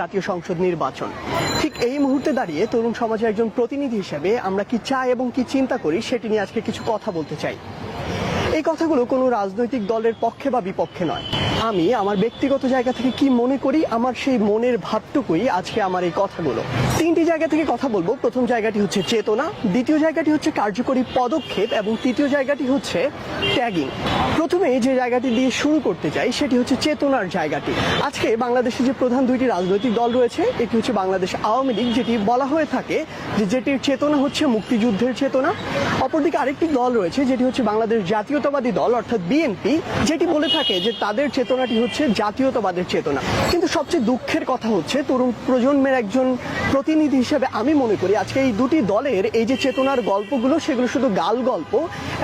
জাতীয় সংসদ নির্বাচন। ঠিক এই মুহূর্তে দাঁড়িয়ে তরুণ সমাজের একজন প্রতিনিধি হিসেবে আমরা কি চাই এবং কি চিন্তা করি সেটি নিয়ে আজকে কিছু কথা বলতে চাই। এই কথাগুলো কোনো রাজনৈতিক দলের পক্ষে বা বিপক্ষে নয়। আমি আমার ব্যক্তিগত জায়গা থেকে কি মনে করি, আমার সেই মনের ভাবটুকুই আজকে আমার এই কথাগুলো। তিনটি জায়গা থেকে কথা বলব। প্রথম জায়গাটি হচ্ছে চেতনা, দ্বিতীয় জায়গাটি হচ্ছে কার্যকরী পদক্ষেপ, এবং তৃতীয় জায়গাটি হচ্ছে ট্যাগিং প্রথমে যে জায়গাটি দিয়ে শুরু করতে চাই, সেটি হচ্ছে চেতনার জায়গাটি। আজকে বাংলাদেশে যে প্রধান দুইটি রাজনৈতিক দল রয়েছে, এটি হচ্ছে বাংলাদেশ আওয়ামী লীগ, যেটি বলা হয়ে থাকে যে যেটির চেতনা হচ্ছে মুক্তিযুদ্ধের চেতনা। অপরদিকে আরেকটি দল রয়েছে, যেটি হচ্ছে বাংলাদেশ জাতীয়তাবাদী দল, অর্থাৎ বিএনপি, যেটি বলে থাকে যে তাদের চেতনাটি হচ্ছে জাতীয়তাবাদের চেতনা। কিন্তু সবচেয়ে দুঃখের কথা হচ্ছে, তরুণ প্রজন্মের একজন প্রতিনিধি হিসেবে আমি মনে করি আজকে এই দুটি দলের এই যে চেতনার গল্পগুলো, সেগুলো শুধু গাল গল্প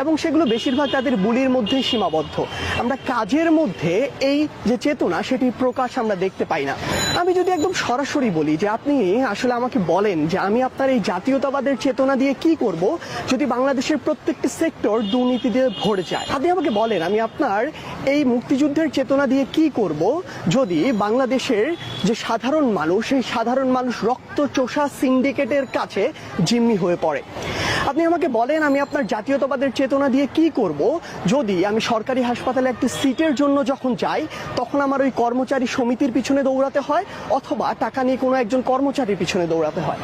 এবং সেগুলো বেশিরভাগ তাদের বুলির মধ্যেই সীমাবদ্ধ। আমরা কাজের মধ্যে এই যে চেতনা সেটি প্রকাশ আমরা দেখতে পাই না। আমি যদি একদম সরাসরি বলি যে আপনি আসলে আমাকে বলেন যে আমি আপনার এই জাতীয়তাবাদের চেতনা দিয়ে কি করব যদি বাংলাদেশের প্রত্যেকটি সেক্টর দুর্নীতি দিয়ে ভরে যায়। আপনি আমাকে বলেন, আমি আপনার এই মুক্তিযুদ্ধের চেতনা দিয়ে কি করব যদি বাংলাদেশের যে সাধারণ মানুষ, সেই সাধারণ মানুষ রক্ত চোষা সিন্ডিকেটের কাছে জিম্মি হয়ে পড়ে। আপনি আমাকে বলেন, আমি আপনার জাতীয়তাবাদের চেতনা দিয়ে কি করব? যদি আমি সরকারি হাসপাতালে একটি সিটের জন্য যখন যাই, তখন আমার ওই কর্মচারী সমিতির পিছনে দৌড়াতে হয়, অথবা টাকা নিয়ে কোনো একজন কর্মচারীর পিছনে দৌড়াতে হয়।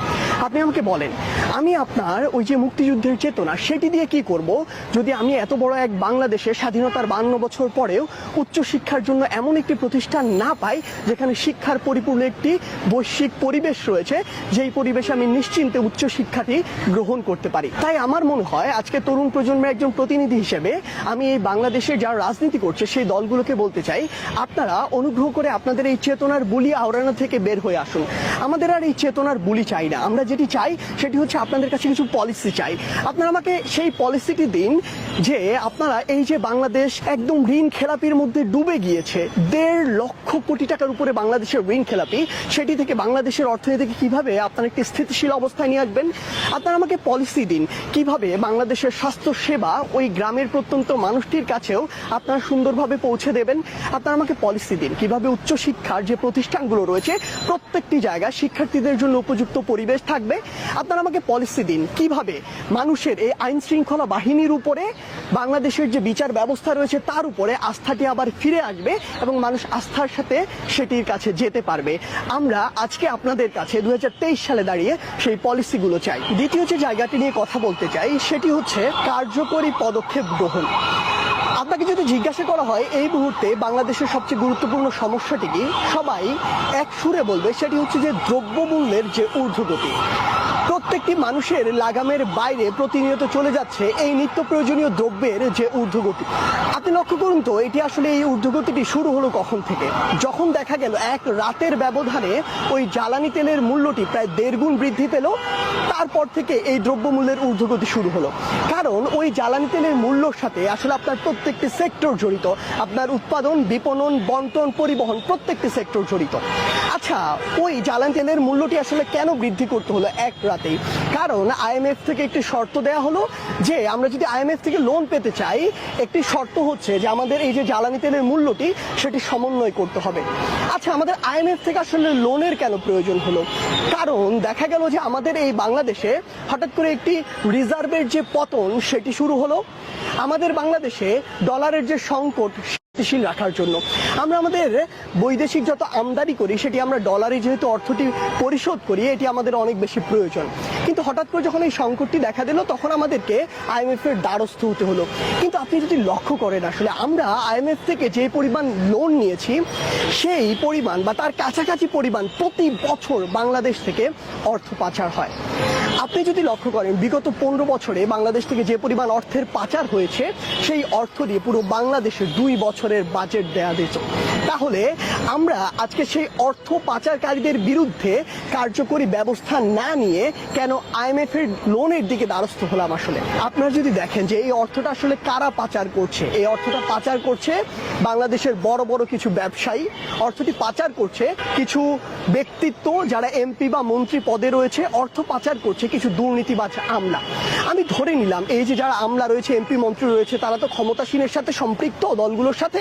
আপনি আমাকে বলেন, আমি আপনার ওই যে মুক্তিযুদ্ধের চেতনা, সেটি দিয়ে কি করব? যদি আমি এত বড় এক বাংলাদেশে স্বাধীনতার বান্ন বছর পরেও উচ্চশিক্ষার জন্য এমন একটি প্রতিষ্ঠান না পাই, যেখানে শিক্ষার পরিপূর্ণ একটি বৈশ্বিক পরিবেশ রয়েছে, যেই পরিবেশে আমি নিশ্চিন্তে উচ্চশিক্ষাটি গ্রহণ করতে পারি। তাই আমার মনে হয় আজকে তরুণ প্রজন্মের একজন প্রতিনিধি হিসেবে আমি এই বাংলাদেশে যারা রাজনীতি করছে, সেই দলগুলোকে বলতে চাই, আপনারা অনুগ্রহ করে আপনাদের এই চেতনার বুলি আওড়ানো থেকে বের হয়ে আসুন। আমাদের আর এই চেতনার বুলি চাই না। আমরা যেটি চাই, সেটি হচ্ছে আপনাদের কাছে কিছু পলিসি চাই। আপনারা আমাকে সেই পলিসিটি দিন যে আপনারা এই যে বাংলাদেশ একদম ঋণ খেলাপির মধ্যে ডুবে গিয়েছে, দেড় লক্ষ কোটি টাকার উপরে বাংলাদেশের ঋণ খেলাপি, সেটি থেকে বাংলাদেশের অর্থনীতিকে কীভাবে আপনারা একটি স্থিতিশীল অবস্থায় নিয়ে আসবেন? আপনারা আমাকে পলিসি দিন। কীভাবে বাংলাদেশের স্বাস্থ্য সেবা ওই গ্রামের প্রত্যন্ত মানুষটির কাছেও আপনারা সুন্দরভাবে পৌঁছে দেবেন? আপনারা আমাকে পলিসি দিন। কীভাবে উচ্চশিক্ষার যে প্রতিষ্ঠানগুলো রয়েছে, প্রত্যেকটি জায়গায় শিক্ষার্থীদের জন্য উপযুক্ত পরিবেশ থাকবে? আপনারা আমাকে পলিসি দিন। কীভাবে মানুষের এই আইন শৃঙ্খলা বাহিনীর উপরে বাংলাদেশের যে বিচার ব্যবস্থা রয়েছে তার উপরে আস্থাটি আবার ফিরে আসবে এবং মানুষ আস্থার সাথে সেটির কাছে যেতে পারবে। আমরা আজকে আপনাদের কাছে দু হাজার তেইশ সালে দাঁড়িয়ে সেই পলিসিগুলো চাই। দ্বিতীয় যে জায়গাটি নিয়ে কথা বলতে চাই, সেটি হচ্ছে কার্যকরী পদক্ষেপ গ্রহণ। আপনাকে যদি জিজ্ঞাসা করা হয়, এই মুহূর্তে বাংলাদেশের সবচেয়ে গুরুত্বপূর্ণ সমস্যাটি কি? সবাই এক সুরে বলবে, সেটি হচ্ছে যে দ্রব্যমূল্যের যে ঊর্ধ্বগতি। প্রত্যেকটি মানুষের লাগামের বাইরে প্রতিনিয়ত চলে যাচ্ছে এই নিত্য প্রয়োজনীয় দ্রব্যের যে ঊর্ধ্বগতি। আপনি লক্ষ্য করুন তো, এটি আসলে এই ঊর্ধ্বগতিটি শুরু হলো কখন থেকে? যখন দেখা গেল এক রাতের ব্যবধানে ওই জ্বালানি তেলের মূল্যটি প্রায় দেড় গুণ বৃদ্ধি পেল, তারপর থেকে এই দ্রব্যমূল্যের ঊর্ধ্বগতি শুরু হলো। কারণ ওই জ্বালানি তেলের মূল্যর সাথে আসলে আপনার প্রত্যেকটি সেক্টর জড়িত, আপনার উৎপাদন, বিপণন, বন্টন, পরিবহন প্রত্যেকটি সেক্টর জড়িত। আচ্ছা ওই জ্বালানি তেলের মূল্যটি আসলে কেন বৃদ্ধি করতে হলো এক রাতেই। কারণ আইএমএফ থেকে একটি শর্ত দেওয়া হলো যে, আমরা যদি আইএমএফ থেকে লোন পেতে চাই, একটি শর্ত হচ্ছে যে, আমাদের এই যে জ্বালানি তেলের মূল্যটি, সেটি সমন্বয় করতে হবে। আচ্ছা আমাদের আইএমএফ থেকে আসলে লোনের কেন প্রয়োজন হলো? কারণ দেখা গেল যে, আমাদের এই বাংলাদেশে হঠাৎ করে একটি রিজার্ভের যে পতন, সেটি শুরু হলো। আমাদের বাংলাদেশে ডলারের যে সংকট স্থিতিশীল রাখার জন্য। আমরা আমাদের বৈদেশিক যত আমদানি করি, সেটি আমরা ডলারে যেহেতু অর্থটি পরিশোধ করি, এটি আমাদের অনেক বেশি প্রয়োজন। কিন্তু হঠাৎ করে যখন এই সংকটটি দেখা দিল, তখন আমাদেরকে আইএমএফ এর দ্বারস্থ হতে হলো। কিন্তু আপনি যদি লক্ষ্য করেন আসলে, আমরা আইএমএফ থেকে যে পরিমাণ লোন নিয়েছি, সেই পরিমাণ বা তার কাছাকাছি পরিমাণ প্রতি বছর বাংলাদেশ থেকে অর্থ পাচার হয়। আপনি যদি লক্ষ্য করেন, বিগত পনেরো বছরে বাংলাদেশ থেকে যে পরিমাণ অর্থের পাচার হয়েছে, সেই অর্থ দিয়ে পুরো বাংলাদেশের দুই বছরের বাজেট দেয়া দিত তাহলে আমরা আজকে সেই অর্থ পাচারকারীদের বিরুদ্ধে কার্যকরী ব্যবস্থা না নিয়ে কেন আইএমএফ এর লোনের দিকে দ্বারস্থ হলাম আসলে? আপনারা যদি দেখেন যে এই অর্থটা আসলে কারা পাচার করছে? এই অর্থটা পাচার করছে বাংলাদেশের বড় বড় কিছু ব্যবসায়ী। অর্থটি পাচার করছে কিছু ব্যক্তিত্ব যারা এমপি বা মন্ত্রী পদে রয়েছে। অর্থ পাচার করছে কিছু দুর্নীতিবাজ আমলা। আমি ধরে নিলাম, এই যে যারা আমলা রয়েছে, এমপি মন্ত্রী রয়েছে, তারা তো ক্ষমতাসীনের সাথে সম্পৃক্ত দলগুলোর সাথে।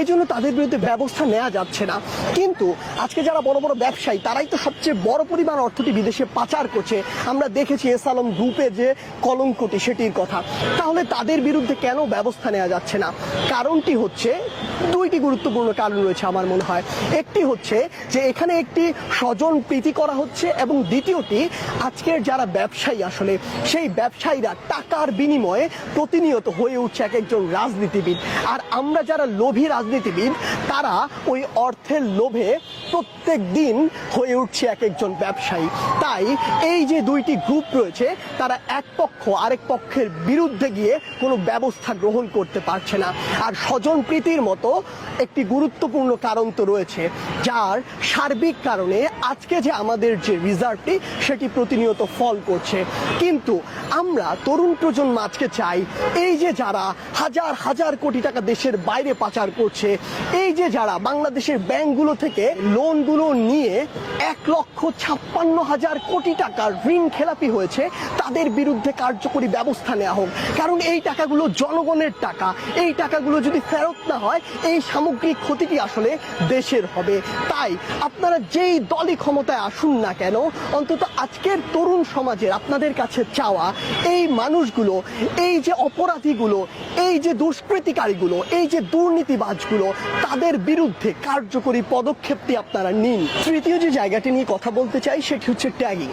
এই জন্য তাদের বিরুদ্ধে ব্যবস্থা ব্যবস্থা নেওয়া যাচ্ছে না। কিন্তু আজকে যারা বড় বড় ব্যবসায়ী, তারাই তো সবচেয়ে বড় পরিমাণ অর্থটি বিদেশে পাচার করছে। আমরা দেখেছি এস আলম গ্রুপে যে কলঙ্কটি, সেটির কথা। তাহলে তাদের বিরুদ্ধে কেন ব্যবস্থা নেওয়া যাচ্ছে না? কারণটি হচ্ছে, দুইটি গুরুত্বপূর্ণ কারণ রয়েছে আমার মনে হয়। একটি হচ্ছে যে এখানে একটি স্বজন প্রীতি করা হচ্ছে এবং দ্বিতীয়টি, আজকের যারা ব্যবসায়ী আসলে, সেই ব্যবসায়ীরা টাকার বিনিময়ে প্রতিনিয়ত হয়ে উঠছে এক একজন রাজনীতিবিদ। আর আমরা যারা লোভী রাজনীতিবিদ, তারা ওই অর্থের লোভে প্রত্যেক দিন হয়ে উঠছে এক একজন ব্যবসায়ী। তাই এই যে দুইটি গ্রুপ রয়েছে, তারা এক পক্ষ, আরেক পক্ষের বিরুদ্ধে গিয়ে কোনো ব্যবস্থা গ্রহণ করতে পারছে না। আর স্বজন প্রীতির মতো একটি গুরুত্বপূর্ণ কারণ তো রয়েছে, যার সার্বিক কারণে আজকে যে আমাদের যে রিজার্ভটি, সেটি প্রতিনিয়ত ফল করছে। কিন্তু আমরা তরুণ প্রজন্ম আজকে চাই, এই যে যারা হাজার হাজার কোটি টাকা দেশের বাইরে পাচার করছে, এই যে যারা বাংলাদেশের ব্যাংকগুলো থেকে লোনগুলো নিয়ে এক লক্ষ ছাপ্পান্ন হাজার কোটি টাকার ঋণ খেলাপি হয়েছে। তাদের বিরুদ্ধে কার্যকরী ব্যবস্থা নেওয়া হোক। কারণ এই টাকাগুলো জনগণের টাকা। এই টাকাগুলো যদি ফেরত না হয়, এই সামগ্রিক ক্ষতিটি আসলে দেশের হবে। তাই আপনারা যেই দলই ক্ষমতায় আসুন না কেন, অন্তত আজকের তরুণ সমাজের, আপনাদের কাছে চাওয়া এই মানুষগুলো, এই যে অপরাধীগুলো, এই যে দুষ্কৃতিকারীগুলো, এই যে দুর্নীতিবাজগুলো, তাদের বিরুদ্ধে কার্যকরী পদক্ষেপটি আপনারা নিন। তৃতীয় যে জায়গাটি নিয়ে কথা বলতে চাই, সেটি হচ্ছে ট্যাগিং।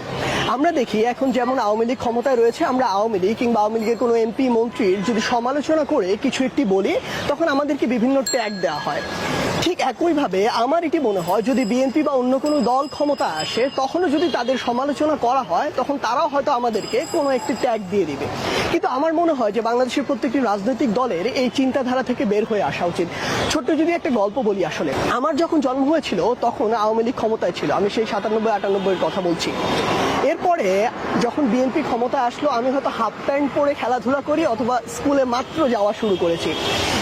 আমরা দেখি এখন যেমন আওয়ামী লীগ ক্ষমতায় রয়েছে, আমরা আওয়ামী লীগ কিংবা আওয়ামী লীগের কোনো এমপি, মন্ত্রীর যদি সমালোচনা করে কিছু একটি বলি, তখন আমাদেরকে বিভিন্ন ট্যাগ দেওয়া হয়। ঠিক একইভাবে আমার এটি মনে হয়, যদি বিএনপি বা অন্য কোনো দল ক্ষমতা আসে, তখনও যদি তাদের সমালোচনা করা হয়, তখন তারাও হয়তো আমাদেরকে কোনো একটি ট্যাগ দিয়ে দিবে। কিন্তু আমার মনে হয় যে বাংলাদেশের প্রত্যেকটি রাজনৈতিক দলের এই চিন্তাধারা থেকে বের হয়ে আসা উচিত। ছোট্ট যদি একটা গল্প বলি আসলে। আমার যখন জন্ম হয়েছিল, তখন আওয়ামী লীগ ক্ষমতায় ছিল। আমি সেই সাতানব্বই আটানব্বই এর কথা বলছি। এরপরে যখন বিএনপি ক্ষমতা আসলো, আমি হয়তো হাফ প্যান্ট পরে খেলাধুলা করি অথবা স্কুলে মাত্র যাওয়া শুরু করেছি।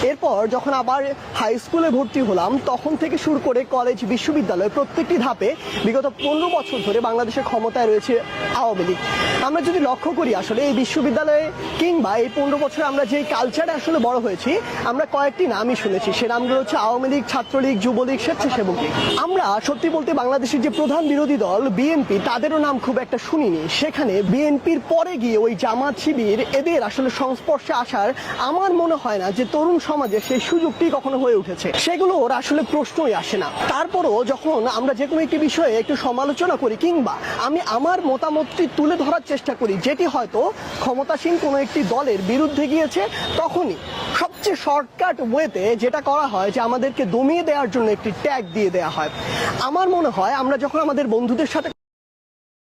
এরপর যখন আবার হাই স্কুলে ভর্তি হলাম তখন থেকে শুরু করে কলেজ, বিশ্ববিদ্যালয় প্রত্যেকটি ধাপে বিগত পনেরো বছর ধরে বাংলাদেশের ক্ষমতায় রয়েছে আওয়ামী লীগ। আমরা যদি লক্ষ্য করি, আসলে এই বিশ্ববিদ্যালয়ে কিংবা এই পনেরো বছর আমরা যে কালচারে আসলে বড় হয়েছি, আমরা কয়েকটি নামই শুনেছি। সে নামগুলো হচ্ছে আওয়ামী লীগ, ছাত্রলীগ, যুবলীগ, স্বেচ্ছাসেবক লীগ। আমরা সত্যি বলতে বাংলাদেশের যে প্রধান বিরোধী দল, বিএনপি, তাদেরও নাম খুব একটা শুনিনি। সেখানে বিএনপির পরে গিয়ে ওই জামাত শিবির, এদের আসলে সংস্পর্শে আসার আমার মনে হয় না যে তরুণ সমাজে সেই সুযোগটি কখনো হয়ে উঠেছে। সেগুলোর আসলে প্রশ্নই আসে না। তারপরও যখন আমরা যে কোনো একটি বিষয়ে একটু সমালোচনা করি কিংবা আমি আমার মতামতটি তুলে ধরার চেষ্টা করি, যেটি হয়তো ক্ষমতাসীন কোনো একটি দলের বিরুদ্ধে গিয়েছে, তখনই সবচেয়ে শর্টকাট ওয়েতে যেটা করা হয় যে আমাদেরকে দমিয়ে দেওয়ার জন্য একটি ট্যাগ দিয়ে দেওয়া হয়। আমার মনে হয় আমরা যখন আমাদের বন্ধুদের সাথে